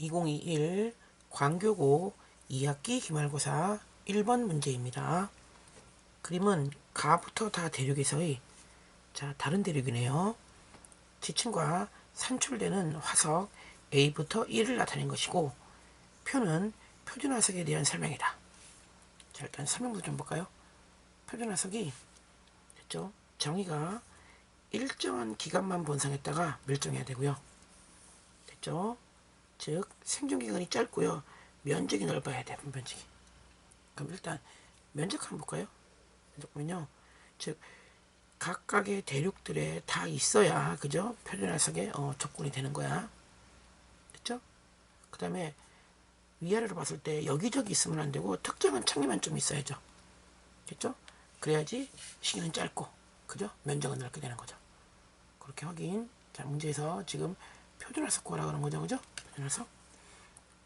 2021 광교고 2학기 기말고사 1번 문제입니다. 그림은 가부터 다 대륙에서의 자 다른 대륙이네요. 지층과 산출되는 화석 A부터 E를 나타낸 것이고 표는 표준화석에 대한 설명이다. 자 일단 설명부터 좀 볼까요? 표준화석이 됐죠? 정의가 일정한 기간만 번성했다가 멸종해야 되고요. 됐죠? 즉 생존기간이 짧고요. 면적이 넓어야 돼요. 면적이. 그럼 일단 면적 한번 볼까요? 면적 보면요. 즉 각각의 대륙들에 다 있어야 그죠? 표준화석의 어, 조건이 되는 거야. 됐죠? 그 다음에 위아래로 봤을 때 여기저기 있으면 안 되고 특정한 창에만 좀 있어야죠. 됐죠? 그래야지 시기는 짧고 그죠? 면적은 넓게 되는 거죠. 그렇게 확인. 자 문제에서 지금 표준화석 구하라 그런 거죠, 그죠? 표준화석.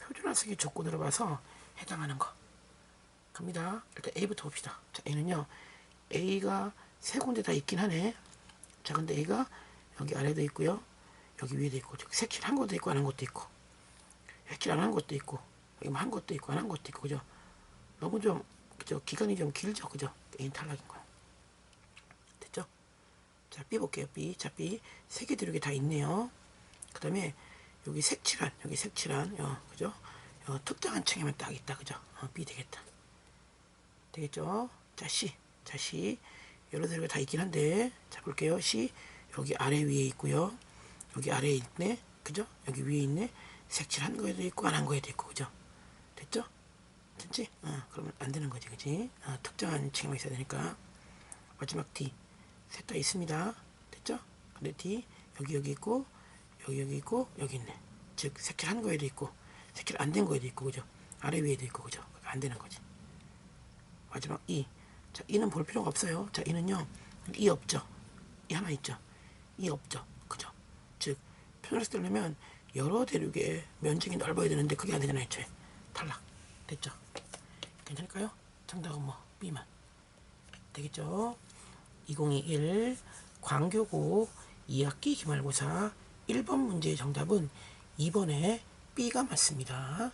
표준화석의 조건으로 봐서 해당하는 거. 갑니다. 일단 A부터 봅시다. 자, A는요. A가 세 군데 다 있긴 하네. 자, 근데 A가 여기 아래도 있고요. 여기 위에도 있고, 색칠 한 것도 있고, 안 한 것도 있고, 색칠 안 한 것도 있고, 여기 뭐한 것도 있고, 안 한 것도 있고, 그죠? 너무 좀, 그죠? 기간이 좀 길죠, 그죠? A 탈락인 거야. 자, B 볼게요, B. 자, B. 세 개 들이게 다 있네요. 그 다음에 여기 색칠한, 여기 색칠한, 어, 그죠? 어, 특정한 층에만 딱 있다, 그죠? 어, B 되겠다. 되겠죠? 자, C. 자, C. 여러 대로가 다 있긴 한데, 자, 볼게요. C. 여기 아래 위에 있고요. 여기 아래에 있네. 그죠? 여기 위에 있네. 색칠한 거에도 있고, 안 한 거에도 있고, 그죠? 됐죠? 됐지? 어, 그러면 안 되는 거지, 그지? 어, 특정한 층에만 있어야 되니까. 마지막 D. 셋 다 있습니다. 됐죠? 근데 D. 여기, 여기 있고, 여기, 여기 있고, 여기 있네. 즉, 색칠한 거에도 있고, 색칠 안 된 거에도 있고, 그죠? 아래 위에도 있고, 그죠? 안 되는 거지. 마지막 이. 자, 이는 볼 필요가 없어요. 자, 이는요. 이 없죠. 이 하나 있죠. 이 없죠. 그죠? 즉, 표현을 쓰려면 여러 대륙의 면적이 넓어야 되는데 그게 안 되잖아요. 애초에. 탈락. 됐죠? 괜찮을까요? 정답은 뭐 B만. 되겠죠? 2021 광교고 2학기 기말고사 1번 문제의 정답은 2번에 B가 맞습니다.